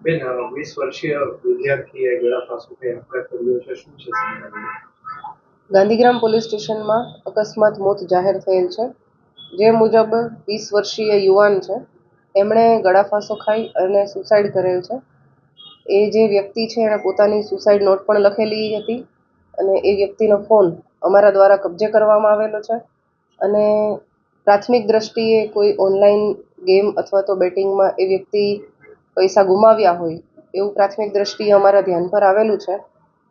બેન વીસ વર્ષીય વિદ્યાર્થીએ ગળા ફાંસો ખાઈ આપઘાત કર્યો છે? શું છે ગાંધીગ્રામ પોલીસ સ્ટેશનમાં અકસ્માત મોત જાહેર થયેલ છે. જે મુજબ વીસ વર્ષીય યુવાન છે. એમણે ગળાફાંસો ખાઈ અને સુસાઇડ કરેલ છે. એ જે વ્યક્તિ છે, એણે પોતાની સુસાઇડ નોટ પણ લખેલી હતી અને એ વ્યક્તિનો ફોન અમારા દ્વારા કબજે કરવામાં આવેલો છે. અને પ્રાથમિક દ્રષ્ટિએ કોઈ ઓનલાઈન ગેમ અથવા તો બેટિંગમાં એ વ્યક્તિ પૈસા ગુમાવ્યા હોય એવું પ્રાથમિક દ્રષ્ટિએ અમારા ધ્યાન પર આવેલું છે.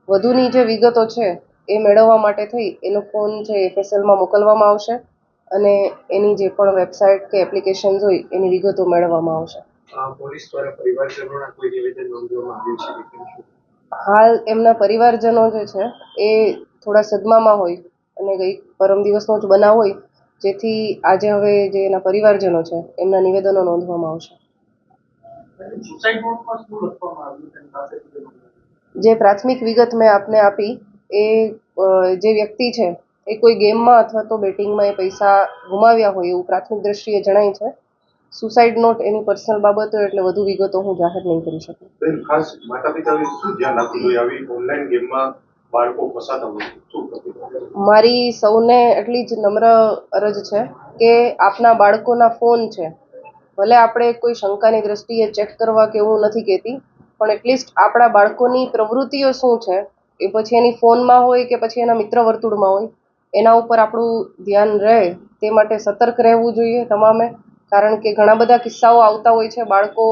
વધુની જે વિગતો છે એ મેળવવા માટે થઈ એનો ફોન છે એફએસએલમાં મોકલવામાં આવશે અને એની જે પણ વેબસાઇટ કે એપ્લિકેશન્સ હોય એની વિગતો મેળવવામાં આવશે. પોલીસ દ્વારા પરિવારજનોના કોઈ નિવેદન નોંધવામાં આવ્યું છે કે કેમ શું? હાલ એમના પરિવારજનો જે છે એ થોડા સદમામાં હોય અને ગઈ પરમ દિવસનો જ બનાવ હોય જેથી આજે હવે જે એના પરિવારજનો છે એમના નિવેદનો નોંધવામાં આવશે સુસાઇડ નોટમાં શું લખવામાં આવ્યું તેની પાસેથી જે પ્રાથમિક વિગત મેં આપને આપી એ જે વ્યક્તિ છે એ કોઈ ગેમમાં અથવા તો બેટિંગમાં એ પૈસા ગુમાવ્યા હોય એવું પ્રાથમિક દ્રષ્ટિએ જણાય છે. સુસાઇડ નોટ એની પર્સનલ બાબતો એટલે વધુ વિગતો હું જાહેર નહીં કરી શકું. ખાસ માતા પિતાએ શું ધ્યાન રાખવું જોઈએ? આવી ઓનલાઈન ગેમમાં બાળકો ફસાતા હોય શું મારી સૌને એટલી જ નમ્ર અરજ છે કે આપના બાળકોના ફોન છે ભલે આપણે કોઈ શંકાની દ્રષ્ટિએ ચેક કરવા કે એવું નથી કહેતી, પણ એટલીસ્ટ આપણા બાળકોની પ્રવૃત્તિઓ શું છે? એ પછી એની ફોનમાં હોય કે પછી એના મિત્ર વર્તુળમાં હોય, એના ઉપર આપણું ધ્યાન રહે, તે માટે સતર્ક રહેવું જોઈએ તમામે. કારણ કે ઘણા બધા કિસ્સાઓ આવતા હોય છે, બાળકો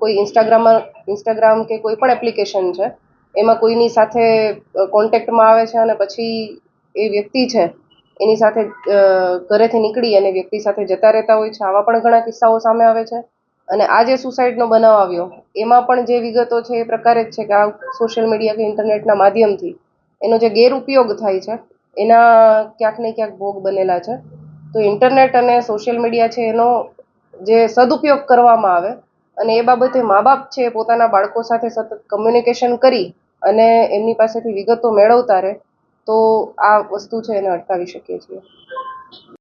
કોઈ ઇન્સ્ટાગ્રામમાં ઇન્સ્ટાગ્રામ કે કોઈ પણ એપ્લિકેશન છે, એમાં કોઈની સાથે કોન્ટેક્ટમાં આવે છે અને પછી એ વ્યક્તિ છે એની સાથે ઘરેથી નીકળી અને વ્યક્તિ સાથે જતા રહેતા હોય છે. આવા પણ ઘણા કિસ્સાઓ સામે આવે છે. અને આ જે સુસાઇડનો બનાવ આવ્યો, એમાં પણ જે વિગતો છે એ પ્રકારે જ છે કે આ સોશિયલ મીડિયા કે ઇન્ટરનેટના માધ્યમથી એનો જે ગેરઉપયોગ થાય છે, એના ક્યાંક ને ક્યાંક ભોગ બનેલા છે. તો ઇન્ટરનેટ અને સોશિયલ મીડિયા છે એનો જે સદુપયોગ કરવામાં આવે અને એ બાબતે મા બાપ છે પોતાના બાળકો સાથે સતત કમ્યુનિકેશન કરી અને એમની પાસેથી વિગતો મેળવતા રહે તો આ વસ્તુ છે એને અટકાવી શકીએ છીએ.